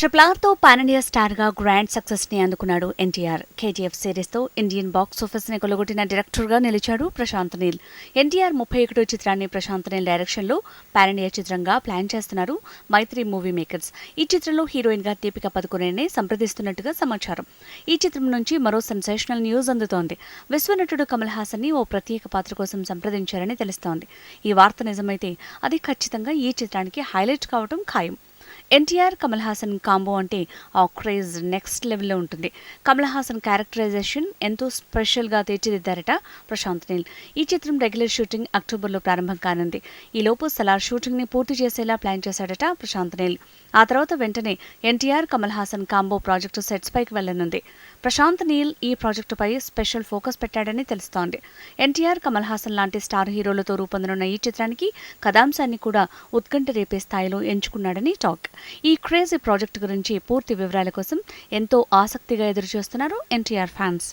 Triple ఆర్తో pan స్టార్గా grand సక్సెస్ని అందుకున్నాడు ఎన్టీఆర్. కేజీఎఫ్ సిరీస్తో ఇండియన్ బాక్స్ ఆఫీస్ని కొలగొట్టిన డైరెక్టర్గా నిలిచాడు ప్రశాంత్ నీల్. ఎన్టీఆర్ ముప్పై ఒకటో చిత్రాన్ని ప్రశాంత్ నీల్ డైరెక్షన్లో పాన్ చిత్రంగా ప్లాన్ చేస్తున్నారు మైత్రి మూవీ మేకర్స్ ఈ చిత్రంలో హీరోయిన్గా దీపిక పదుకునేని సంప్రదిస్తున్నట్టుగా సమాచారం. ఈ చిత్రం నుంచి మరో సెన్సేషనల్ న్యూస్ అందుతోంది. విశ్వనటుడు కమల్ హాసన్ని ఓ ప్రత్యేక పాత్ర కోసం సంప్రదించారని తెలుస్తోంది. ఈ వార్త నిజమైతే అది ఖచ్చితంగా ఈ చిత్రానికి హైలైట్ కావడం ఖాయం. ఎన్టీఆర్ కమల్ హాసన్ కాంబో అంటే ఆ క్రేజ్ నెక్స్ట్ లెవెల్లో ఉంటుంది. కమల్ హాసన్ క్యారెక్టరైజేషన్ ఎంతో స్పెషల్గా తీర్చిదిద్దారట ప్రశాంత్ నీల్. ఈ చిత్రం రెగ్యులర్ షూటింగ్ అక్టోబర్లో ప్రారంభం కానుంది. ఈలోపు సలార్ షూటింగ్ని పూర్తి చేసేలా ప్లాన్ చేశాడట ప్రశాంత్ నీల్. ఆ తర్వాత వెంటనే NTR Kamal Haasan combo project sets పైకి వెళ్ళనుంది ప్రశాంత్ నీల్ ఈ ప్రాజెక్టుపై స్పెషల్ ఫోకస్ పెట్టాడని తెలుస్తోంది. ఎన్టీఆర్ కమల్ హాసన్ లాంటి స్టార్ హీరోలతో రూపొందనున్న ఈ చిత్రానికి కథాంశాన్ని కూడా ఉత్కంఠ రేపే స్థాయిలో ఎంచుకున్నాడని టాక్. ఈ క్రేజీ ప్రాజెక్ట్ గురించి పూర్తి వివరాల కోసం ఎంతో ఆసక్తిగా ఎదురుచూస్తున్నారు ఎన్టీఆర్ ఫ్యాన్స్.